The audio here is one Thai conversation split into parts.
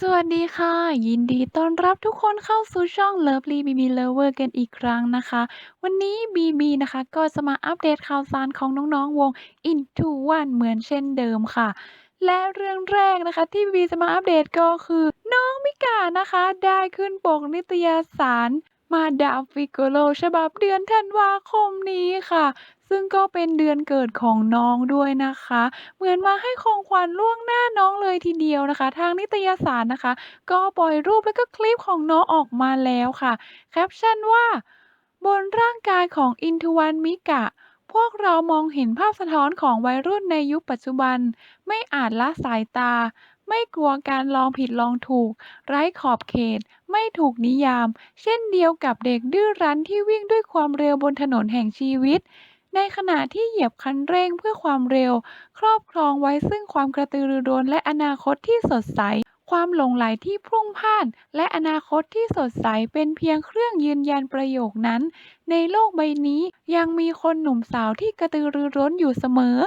สวัสดีค่ะ ยินดีต้อนรับทุกคนเข้าสู่ช่อง Lovely BB Lover กันอีกครั้งนะคะ วันนี้ BB นะคะก็จะมาอัปเดตข่าวสารของน้องๆวง Into One เหมือนเช่นเดิมค่ะ และเรื่องแรกนะคะที่ BB จะมาอัปเดตก็คือ น้องมิกานะคะ ได้ขึ้นปกนิตยสาร Madame Figaro ฉบับเดือนธันวาคมนี้ค่ะ ซึ่งก็เป็นเดือนเกิดของน้องด้วยนะคะ เหมือนมาให้ของขวัญล่วงหน้าน้องเลยทีเดียวนะคะ ทางนิตยสารนะคะ ก็ปล่อยรูปแล้วก็คลิปของน้องออกมาแล้วค่ะ แคปชั่นว่า บนร่างกายของ Into One Mika พวกเรามองเห็นภาพสะท้อนของวัยรุ่นในยุคปัจจุบัน ไม่อาจละสายตา ไม่กลัวการลองผิดลองถูก ไร้ขอบเขต ไม่ถูกนิยาม เช่นเดียวกับเด็กดื้อรั้นที่วิ่งด้วยความเร็วบนถนนแห่งชีวิต ในขณะที่เหยียบคันเร่งเพื่อความเร็ว ครอบครองไว้ซึ่งความกระตือรือร้นและอนาคตที่สดใส ความหลงใหลที่พรุ่งพล่าน และอนาคตที่สดใสเป็นเพียงเครื่องยืนยันประโยคนั้น ในโลกใบนี้ยังมีคนหนุ่มสาวที่กระตือรือร้นอยู่เสมอ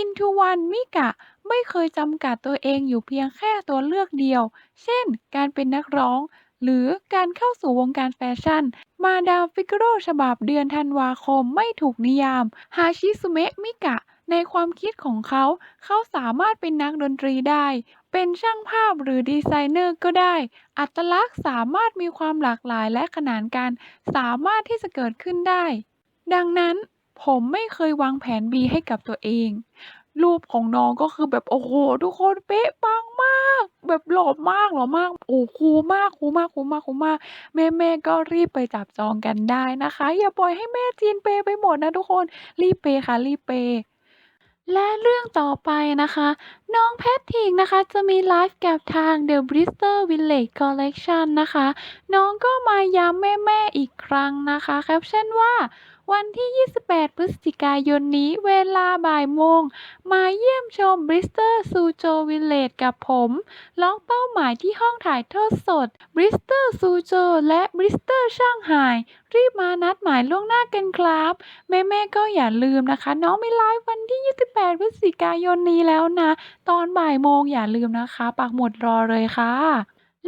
Into One มิกะ ไม่เคยจำกัดตัวเองอยู่เพียงแค่ตัวเลือกเดียว เช่น การเป็นนักร้อง หรือการเข้าสู่วงการแฟชั่น มาดามฟิกโรฉบับเดือนธันวาคมไม่ถูกนิยาม ฮาชิสุเมะ มิกะ ในความคิดของเขา เขาสามารถเป็นนักดนตรีได้ เป็นช่างภาพหรือดีไซเนอร์ก็ได้ อัตลักษณ์สามารถมีความหลากหลายและขนานกัน สามารถที่จะเกิดขึ้นได้ ดังนั้น ผมไม่เคยวางแผน B ให้กับตัวเอง รูปของน้องก็คือแบบ โอ้โฮ ทุกคนเป๊ะปังมาก แบบหล่อมาก หล่อมาก โอ้คูมากคูมากคูมากคูมาก แม่ ๆ ก็รีบไปจับจองกันได้นะคะ อย่าปล่อยให้แม่จีนเปย์ไปหมดนะทุกคน รีบเปย์ค่ะ รีบเปย์ และเรื่องต่อไปนะคะ น้องแพทริกนะคะ จะมีไลฟ์กับทาง The Bristol Village Collection นะคะ น้องก็มาย้ำแม่ ๆ อีกครั้งนะคะ แคปชั่นว่า วันที่ 28 พฤศจิกายนนี้เวลาบ่ายโมง มาเยี่ยมชม Bristol Suzhou Village กับผมล็อกเป้าหมายที่ห้องถ่ายทอดสด Bristol Suzhou และ Bristol ช่างไห่รีบมานัดหมายล่วงหน้ากันครับ แม่ๆก็อย่าลืมนะคะ น้องไมีไลฟ์วันที่ 28 พฤศจิกายนนี้แล้วนะ ตอนบ่ายโมงอย่าลืมนะคะ ปักหมุดรอเลยค่ะ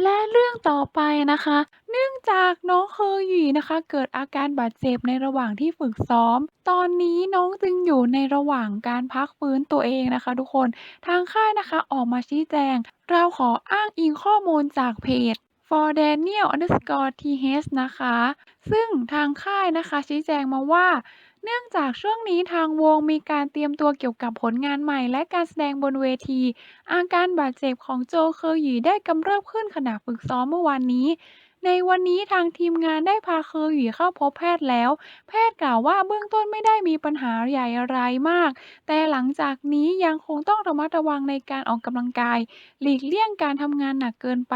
และเรื่องต่อไปนะคะ เนื่องจากน้องเคอหยีนะคะ เกิดอาการบาดเจ็บในระหว่างที่ฝึกซ้อม ตอนนี้น้องจึงอยู่ในระหว่างการพักฟื้นตัวเองนะคะ ทุกคน ทางค่ายนะคะออกมาชี้แจง เราขออ้างอิงข้อมูลจากเพจ for Daniel underscore th นะคะ ซึ่งทางค่ายนะคะชี้แจงมาว่า เนื่องจากช่วงนี้ทางวงมีการเตรียมตัวเกี่ยวกับผลงานใหม่และการแสดงบนเวที อาการบาดเจ็บของโจเคอหยีได้กำเริบขึ้นขณะฝึกซ้อมเมื่อวานนี้ ในวันนี้ทางทีมงานได้พาเคอหยีเข้าพบแพทย์แล้ว แพทย์กล่าวว่าเบื้องต้นไม่ได้มีปัญหาใหญ่อะไรมาก แต่หลังจากนี้ยังคงต้องระมัดระวังในการออกกำลังกาย หลีกเลี่ยงการทำงานหนักเกินไป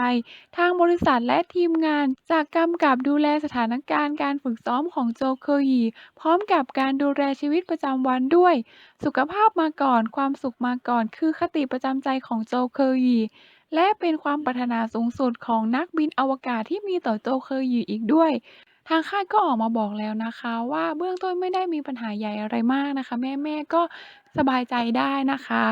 ทางบริษัทและทีมงานจะกำกับดูแลสถานการณ์การฝึกซ้อมของโจเคอหยีพร้อมกับการดูแลชีวิตประจำวันด้วย สุขภาพมาก่อน ความสุขมาก่อน คือคติประจำใจของโจเคอหยี และเป็นความปรารถนาสูงสุดของนักบินอวกาศที่มีต่อโจเคอหยีอีกด้วย ทางค่ายก็ออกมาบอกแล้วนะคะ ว่าเบื้องต้นไม่ได้มีปัญหาใหญ่อะไรมากนะคะ แม่ ๆ ก็สบายใจได้นะคะ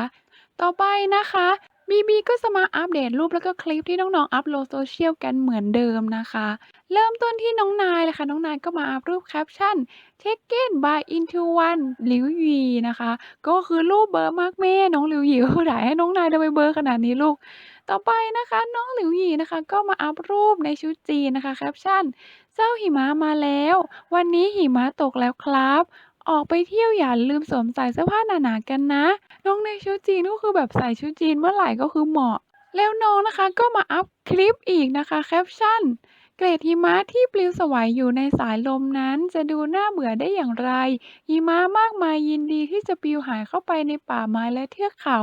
ต่อไปนะคะ BB ก็จะมาอัปเดตรูปแล้วก็คลิปที่น้องๆอัปโหลดโซเชียลกันเหมือนเดิมนะคะ เริ่มต้นที่น้องนายเลยค่ะ น้องนายก็มาอัปรูปแคปชั่น Taken by Into One หลิวหยีนะคะ ก็คือรูปเบลอมากแม่น้องหลิวหยีถ่ายให้น้องนายทำไมเบลอขนาดนี้ลูก ต่อไปนะคะ น้องหลิวหยีนะคะ ก็มาอัปรูปในชุดจีนนะคะแคปชั่น เจ้าหิมะมาแล้ว วันนี้หิมะตกแล้วครับ ออกไปเที่ยวอย่าลืมสวมใส่เสื้อผ้าหนาๆกันนะ น้องในชุดจีนก็คือแบบใส่ชุดจีนเมื่อไหร่ก็คือเหมาะ แล้วน้องนะคะก็มาอัปคลิปอีกนะคะแคปชั่น เกล็ดหิมะที่ปลิวสวัยอยู่ในสายลมนั้น จะดูน่าเบื่อได้อย่างไรหิมะมากมายยินดีที่จะปลิวหายเข้าไปในป่าไม้และเทือกเขา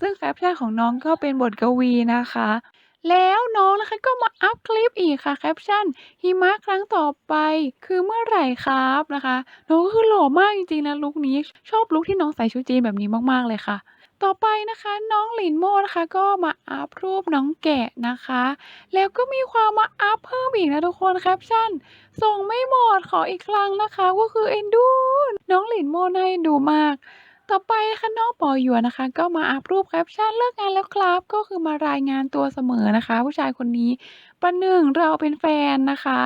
ซึ่งแคปชั่นของน้องก็เป็นบทกวีนะคะ แล้วน้องนะคะก็มาอัปคลิปอีกค่ะแคปชั่นหิมะครั้งต่อไป คือเมื่อไหร่ครับนะคะ น้องก็คือหล่อมากจริงๆนะลุกนี้ชอบลุกที่น้องใส่ชุดจีนแบบนี้มากๆเลยค่ะ ต่อไปนะคะน้องหลินโมนะคะก็มาอัปรูปน้องแกะนะคะ แล้วก็มีความมาอัปเพิ่มอีกนะทุกคนแคปชั่นส่งไม่หมดขออีกครั้งนะคะ ก็คือเอ็นดู น้องหลินโมน่าเอ็นดูมาก ต่อไปนะคะน้องปอหยวนนะคะ ก็มาอัปรูปแคปชั่นเลิกงานแล้วครับ ก็คือมารายงานตัวเสมอนะคะ ผู้ชายคนนี้ประหนึ่งเราเป็นแฟนนะคะ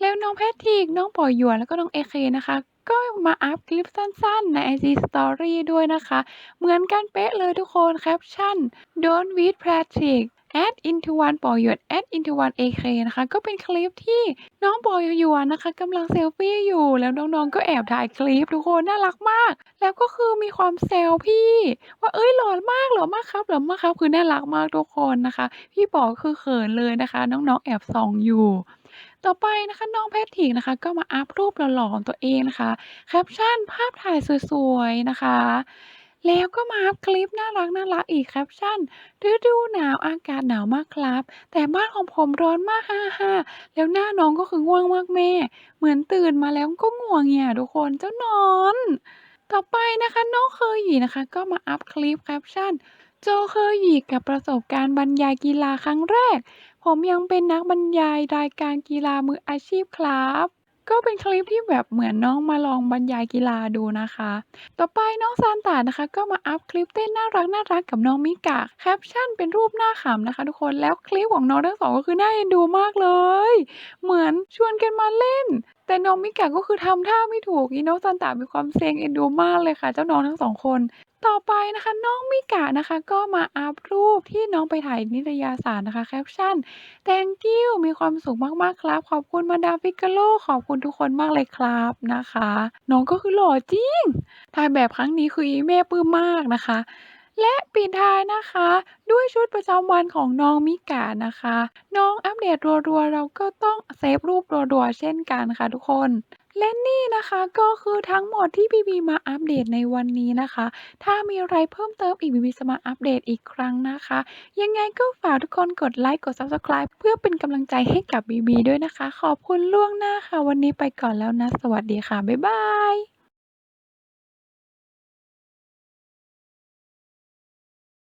แล้วน้องแพทริกน้องปอหยวนแล้วก็น้องเอเคนะคะ ก็มาอัปคลิปสั้นๆ ใน IG Story ด้วยนะคะ เหมือนกันเป๊ะเลยทุกคนแคปชั่น Don't with Patrick add into one ปอหยวน add into one AK นะคะ ก็เป็นคลิปที่น้องปอหยวนนะคะกำลังเซลฟี่อยู่ แล้วน้องๆก็แอบถ่ายคลิปทุกคนน่ารักมาก แล้วก็คือมีความแซวพี่ ว่า"เฮ้ยหล่อมากหล่อมากครับหล่อมากครับ"คือน่ารักมากทุกคนนะคะ พี่ปอคือเขินเลยนะคะ น้องๆแอบส่องอยู่ต่อไปนะคะน้องแพทริกนะคะ ก็มาอัปรูปหล่อๆของตัวเองนะคะแคปชั่นภาพถ่ายสวยๆนะคะ แล้วก็มาอัปคลิปน่ารักๆอีกแคปชั่นฤดูหนาวอากาศหนาวมากครับ แต่บ้านของผมร้อนมากฮ่าๆแล้วหน้าน้องก็คือง่วงมากแม่ เหมือนตื่นมาแล้วก็งัวงเงี่ยทุกคนเจ้านอน ต่อไปนะคะน้องเคอหยีนะคะ ก็มาอัปคลิปแคปชั่นโจเคอหยีกับประสบการณ์บรรยายกีฬาครั้งแรก ผมยังเป็นนักบรรยายรายการกีฬามืออาชีพครับ ก็เป็นคลิปที่แบบเหมือนน้องมาลองบรรยายกีฬาดูนะคะ ต่อไปน้องซานตานะคะ ก็มาอัปคลิปเต้นน่ารักๆกับน้องมิกะแคปชั่นเป็นรูปหน้าขำนะคะ ทุกคนแล้วคลิปของน้องทั้ง2ก็คือน่าเอ็นดูมากเลย เหมือนชวนกันมาเล่น แต่น้องมิกะก็คือทำท่าไม่ถูกอีน้องซานตามีความเซ็งเอ็นดูมากเลยค่ะ เจ้าน้องทั้ง2คน ต่อไปนะคะ น้องมิกะนะคะ ก็มาอัปรูปที่น้องไปถ่ายนิตยสารนะคะ แคปชั่น Thank you มีความสุขมาก ๆ ครับ ขอบคุณมาดามฟิกาโล ขอบคุณทุกคนมากเลยครับนะคะ น้องก็คือหล่อจริง ถ่ายแบบครั้งนี้คืออีแม่ปลื้มมากนะคะ และปิดท้ายนะคะ ด้วยชุดประจำวันของน้องมิกะนะคะ น้องอัปเดตรัวๆ เราก็ต้องเซฟรูปรัวๆ เช่นกันค่ะทุกคน และนี่นะคะก็คือทั้งหมดที่บีบีมาอัปเดตในวันนี้นะคะ ถ้ามีอะไรเพิ่มเติมอีกบีบีจะมาอัปเดตอีกครั้งนะคะ ยังไงก็ฝากทุกคนกดไลค์กด Subscribe เพื่อเป็นกำลังใจให้กับบีบีด้วยนะคะ ขอบคุณล่วงหน้าค่ะ วันนี้ไปก่อนแล้วนะ สวัสดีค่ะ บ๊ายบาย